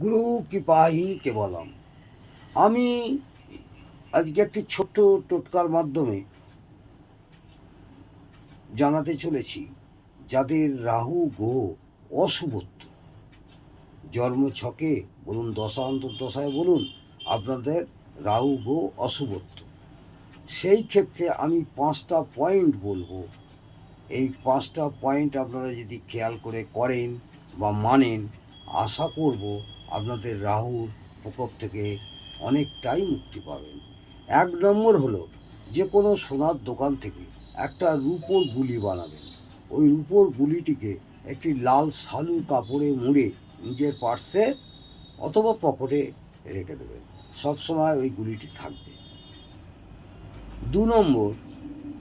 গুরু কৃপাহি কেবলম। আমি আজকে একটি ছোট্ট টোটকার মাধ্যমে জানাতে চলেছি, যাদের রাহু গো অশুভত্ব। জন্ম ছকে বলুন, দশা অন্তর্দশায় বলুন, আপনাদের রাহু গো অশুভত্ব। সেই ক্ষেত্রে আমি পাঁচটা পয়েন্ট বলব। এই পাঁচটা পয়েন্ট আপনারা যদি খেয়াল করে করেন বা মানেন, আশা করব আপনাদের রাহুর প্রকোপ থেকে অনেকটাই মুক্তি পাবেন। এক নম্বর হলো, যে কোনো সোনার দোকান থেকে একটা রূপোর গুলি বানাবেন। ওই রূপোর গুলিটিকে একটি লাল শালু কাপড়ে মুড়ে নিজের পার্সে অথবা পকেটে রেখে দেবেন। সবসময় ওই গুলিটি থাকবে। দু নম্বর,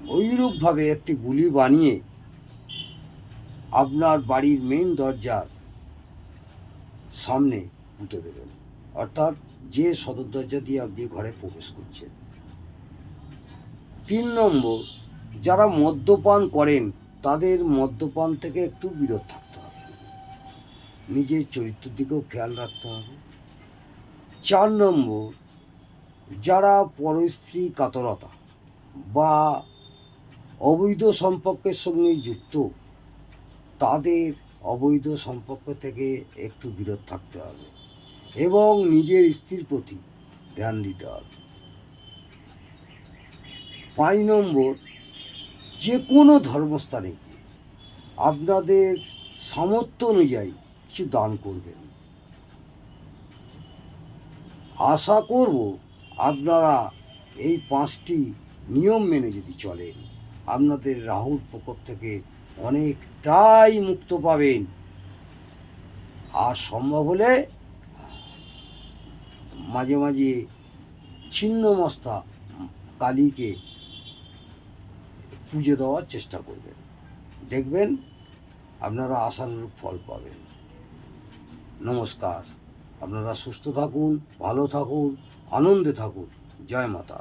ওইরূপভাবে একটি গুলি বানিয়ে আপনার বাড়ির মেন দরজার সামনে পুঁতে দেবেন অর্থাৎ যে সদর দরজা দিয়ে আপনি ঘরে প্রবেশ করছেন। তিন নম্বর, যারা মদ্যপান করেন, তাদের মদ্যপান থেকে একটু বিরত থাকতে হবে। নিজের চরিত্রের দিকেও খেয়াল রাখতে হবে। চার নম্বর, যারা পরস্ত্রী কাতরতা বা অবৈধ সম্পর্কের সঙ্গে যুক্ত, তাদের অবৈধ সম্পর্ক থেকে একটু বিরত থাকতে হবে। এবং নিজের স্ত্রীর প্রতি ধ্যান দিতে হবে। পাঁচ নম্বর, যে কোনো ধর্মস্থানে গিয়ে আপনাদের সামর্থ্য অনুযায়ী কিছু দান করবেন। আশা করব আপনারা এই পাঁচটি নিয়ম মেনে যদি চলেন, আপনাদের রাহুর প্রকোপ থেকে অনেকটাই মুক্ত পাবেন। আর সম্ভব হলে মাঝে মাঝে ছিন্ন মস্তা কালীকে পুজো দেওয়ার চেষ্টা করবেন। দেখবেন আপনারা আশানুরূপ ফল পাবেন। নমস্কার। আপনারা সুস্থ থাকুন, ভালো থাকুন, আনন্দে থাকুন। জয় মাতা